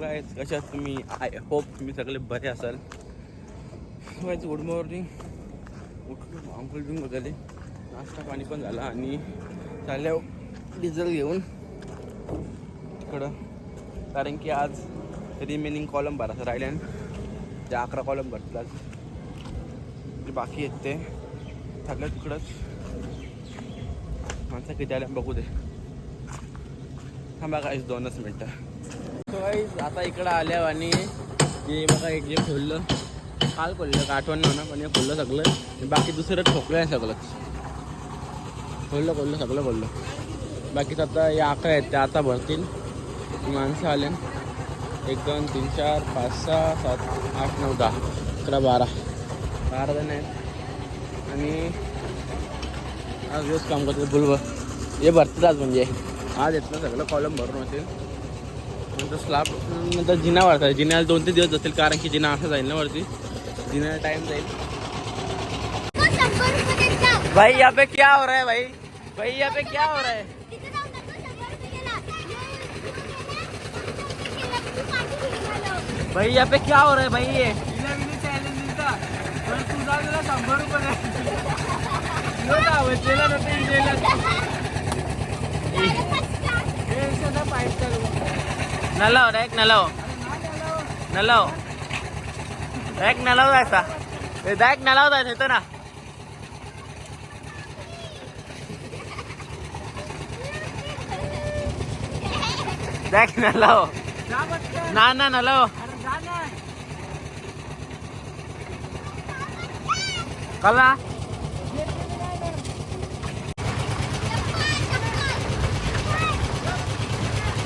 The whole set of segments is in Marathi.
काय कशात तुम्ही? आय होप तुम्ही सगळे बरे असाल. वाईज गुड मॉर्निंग उठलो अंकुल बिंग झाले. नाश्ता पाणी पण झाला आणि चालल्या डिझेल घेऊन इकडं. कारण की आज रिमेनिंग कॉलम भरायचं राहिले ते अकरा कॉलम भरतील आज. जे बाकी आहेत ते. सगळ्या तिकडंच माणसं किती आल्या बघू दे. थांबा काहीच दोनच मिनटं. आता इकडं आल्या आणि हे बघा एक जे खोललं काल खोललं का आठवण नाही ना पण हे खोललं सगळं. बाकी दुसरं ठोकलं आहे सगळंच खोललं खोललं सगळं खोललं. बाकीचं आता या अकरा आहेत त्या आता भरतील. माणसं आले. एक दोन तीन चार पाच सहा सात आठ नऊ दहा अकरा बारा. बारा जण आहेत. आणि आज दिवस काम करतो बुलवर हे भरतील आज म्हणजे. आज येत ना सगळं कॉलम भरून होतील. नंतर स्लॅब नंतर जिना वाढतात. जिन्याला दोन तीन दिवस जातील कारण की जिना असं जाईल ना वरती. जिन्याला टाइम जाईल. भाई या पे क्या हो रहा है भाई? भाई या पे क्या हो रहा है? भाई यहाँ पे क्या हो रहा है भाई ये? नलाव एक नलाव नलाव एक नलाव जायचा एक नलाव जायचं इथं ना देख नलाव ना ना नलाव कला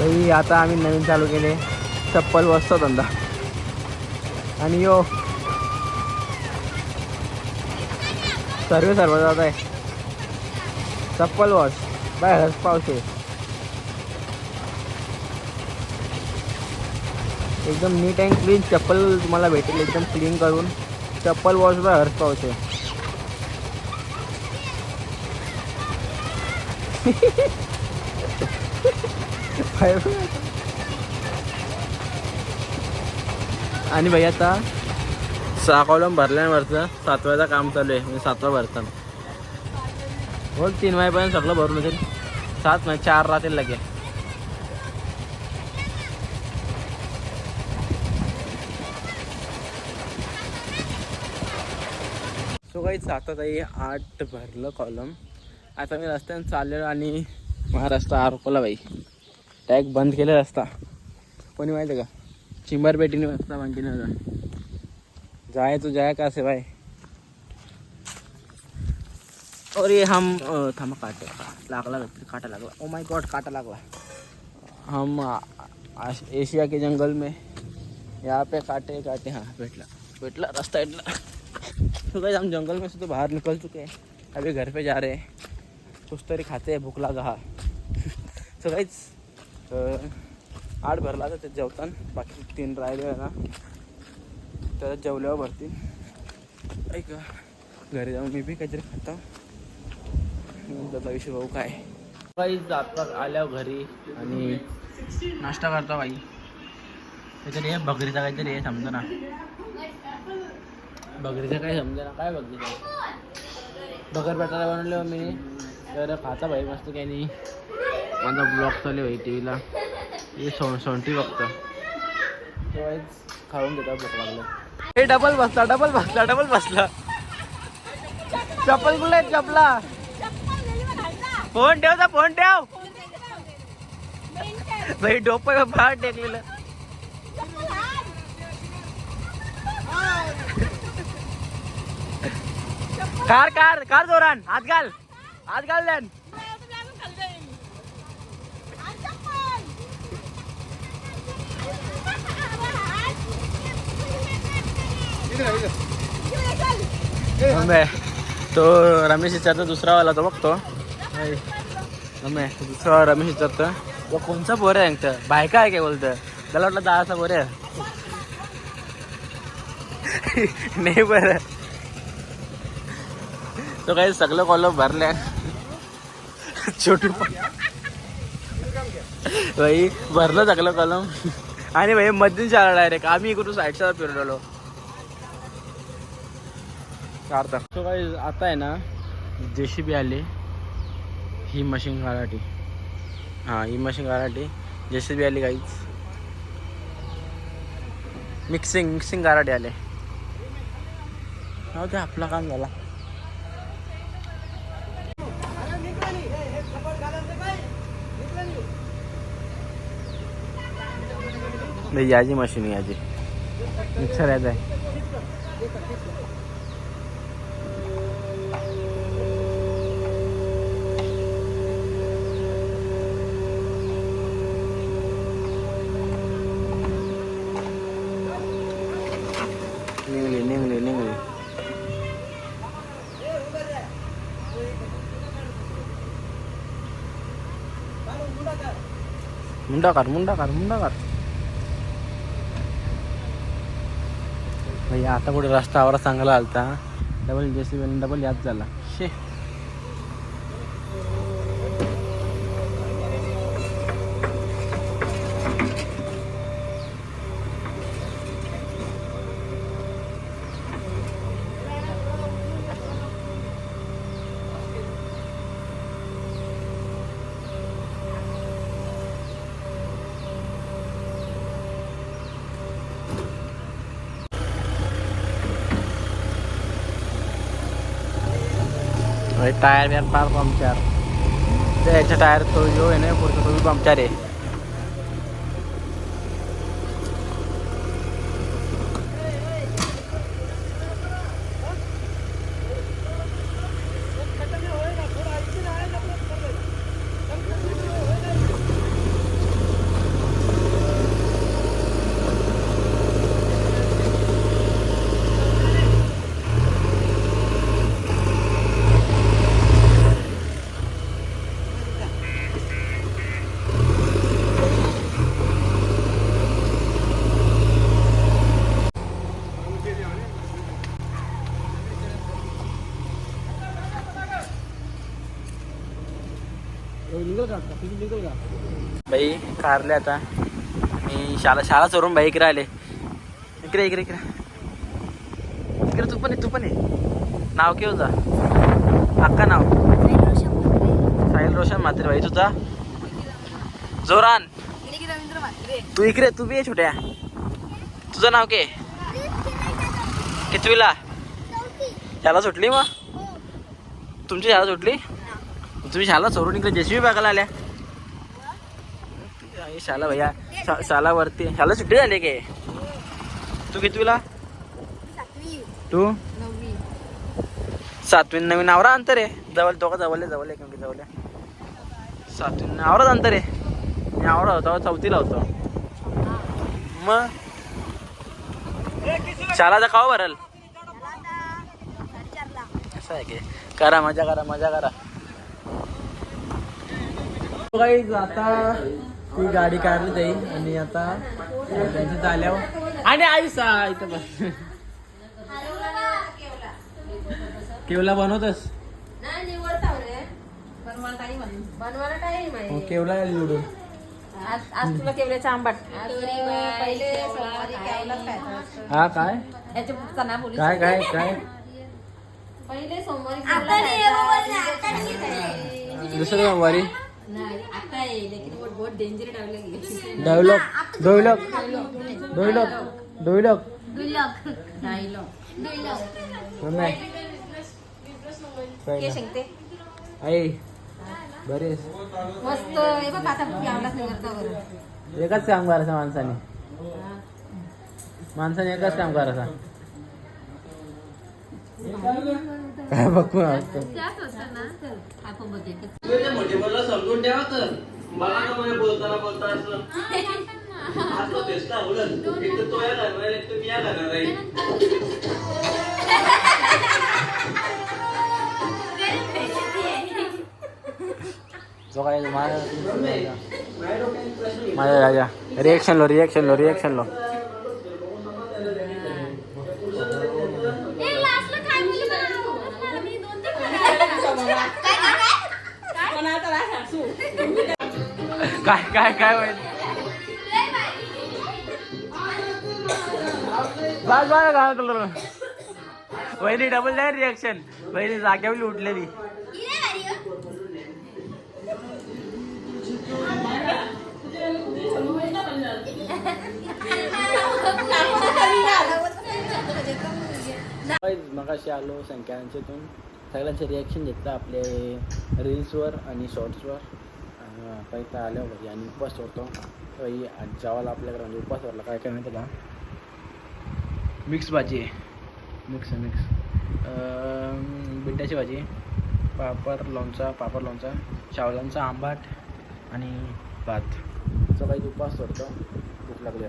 तरी आता आम्ही नवीन चालू केले. चप्पल वस्तू धंदा. आणि यो. सर्व सर्व जात आहे. चप्पल वॉश बाय हस पावशे. एकदम नीट अँड क्लीन चप्पल तुम्हाला भेटेल. एकदम क्लीन करून. चप्पल वॉश बाय हर्ष पावशे. आणि भाई आता सहा कॉलम भरल्यावरचं सातव्याचं काम चालू आहे. म्हणजे सातवा भरताना. बोल तीन वाजेपर्यंत सगळं भरून येतील. सात म्हणजे चार राहतील लगे सो काही आता ताई आठ भरलं कॉलम आता मी रस्त्याने चाललेलो आणि महाराष्ट्र आरोपला बाई. टॅग बंद केला रस्ता. कोणी माहिती का? चिंबर पेटीने रस्ता बंद होता. जाए तो जाए का से भाई? और ये हम थांबा, काटे. लागला काटा लागला. ओ माय गॉड काटा लागला. हम एशिया के जंगल में यहाँ पे काटे काटे हाँ बैठला. बैठला, रास्ता बैठला तो गाइस हम जंगल में से तो बाहर निकल चुके हैं. अभी घर पे जा रहे हैं. कुछ तरी खाते हैं भूक लागा. हा सो तर आठ भरला तर ते जेवताना बाकी तीन राहिले ना. तर जेवल्यावर भरतील. ऐक घरी जाऊन मी बी काहीतरी खाता. त्याचा विषय भाऊ काय. काही जातात आल्यावर घरी. आणि नाश्ता करता बाई. काहीतरी हे बकरीचा काहीतरी हे समजा ना. बकरीचं काय समजा ना. काय बकरीचं बकर पेटायला बनवलं मी तर खाता भाई मस्त काही नाही. माझा ब्लॉग चालू भाई टी व्हीला हे सो सोंटी बघतं. खाऊन भूक लागलं. हे डबल बसला डबल बसला डबल बसला. चप्पल कुठे चपला फोन ठेव फोन ठेव. भाई डोपं बाहेर टेकलेलं. कार कार कार जोरान. हात घाल. हात घाल देन तो रमेश विचारतो दुसरा वाला तो बघतो. दुसरा रमेश विचारतो तो कोणचा पोर आहे यांचं बायका आहे काय बोलतं त्याला वाटलं दहाचा पोर आहे. नाही बरं. तो काही सगळं कॉलम भरल्या छोटू भाई भरलं सगळं कॉलम आणि भाई मधून चालला डायरेक्ट आम्ही इकडून साईडच्या फिरून आलो अर्धा. So काही आता आहे ना जेसीबी आले. ही मशीन गाराटी हां ही मशीन गाराटी जेसीबी आली काहीच मिक्सिंग मिक्सिंग गाराटी आले. हो ते आपला काम झाला. नाही, याची मशीन आहे याची मिक्सर याचा आहे मुंडा कर मुंडा कर मुंडा कर भैया आता कुठे रस्ता आवरा चांगला आलता. डबल जेसीबी डबल याद झाला. शे. भाई टायर बियर पार पंक्चर त्याच्या टायर तो जो आहे ना पुढचा तो बी पंक्चर आहे बाई कारले आता. मी शाळा शाळा चोरून बाई इकडे आले इकडे इकडे इकडे. इकडे तू पण आहे तू पण आहे नाव केव जा. अक्का नाव. साहिल रोशन म्हात्रे भाई तुझा जोरान. तू इकडे तू बी आहे छोट्या. तुझं नाव के? कितवीला? शाळा सुटली मग? तुमची शाळा सुटली? तुम्ही शाळा चोरून इकडे जेसीबी बघायला आल्या. आई शाला भैया शा- शाला वरती शाला सुट्टी झाली के? तू कितवीला? तू? सातवी नवीन आवरा अंतर आहे. जवळ दोघा जवळ जवळ एकमेकी जवळ सातवी आवराच अंतर आहे. मी आवरा होता चौथीला होतो. मग? शालाचा काव भरल. असं आहे की? करा मजा करा मजा करा. काही आता ती गाडी काढली जाईल आणि आता त्यांच्या झाल्यावर आणि आयुसा इथं बस. केवला बनवतस? आहे हो, केवला निवडून. आज आज तुला केवल्याचा आंबाट. हा काय? याच्या पुढचा ना बोलू काय काय काय? पहिले सोमवारी. दुसरं सोमवारी नाही आता आहे. लेकिन वो बहुत danger dialogue dialogue dialogue dialogue dialogue dialogue नाही काय आई बरेच मस्त. हे बघ आता केवलाच नाही करता बरं एकच काम करायचं माणसाने. माणसाने एकच काम करायचं. काय बघून असतो त्याच मोठे बोलला समजून ठेवा तर. मला ना म्हणजे बोलताना बोलता असं असं तेच ना बोलत एक तर तो या लागणार एक तर मी या लागणार आहे जो काय माझ्या माझ्या राजा. रिएक्शन लो रिएक्शन लो रिएक्शन लो. काय काय काय बस बस काय कलर वहिनी डबल नाही रिॲक्शन वहिनी जाग्यावर उठलेली. मगाशी आलो संख्यांच्यातून सगळ्यांचे रिॲक्शन घेतलं आपले रील्सवर आणि शॉर्ट्सवर काही तर आल्यावर घरी आणि उपवास सोडतो. काही जेवायला आपल्याकडे म्हणजे उपवास सोडला. काय काय माहिती का मिक्स भाजी. आहे मिक्स. मिक्स बिड्याची भाजी. पापड लोणचा पापड लोणचा. शावलांचा आंबाट आणि भात. सो काही उपवास सोडतो. भूक लागली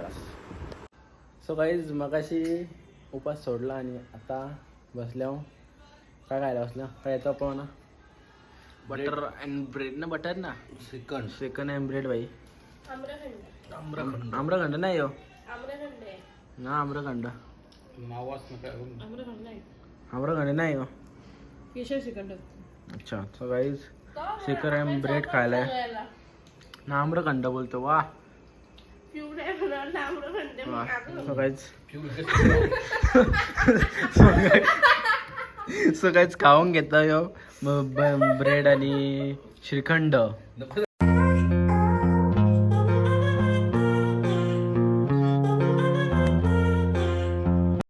सो काहीच मगाशी उपास सोडला आणि आता बसल्यावर. काय खायला बसलं? काय येतं ना बटर अँड ब्रेड ना बटर ना? श्रीखंड सेकंड अँड ब्रेड भाई. आम्रखंड. आम्रखंड. नाही हो? ना आम्रखंड. आम्रखंड नाही. हो? अच्छा so guys second and bread खायला आहे ना आम्रखंड बोलतो वा. वा. सो गाईज सो काहीच खाऊन घेतलं यो. ब्रेड आणि श्रीखंड.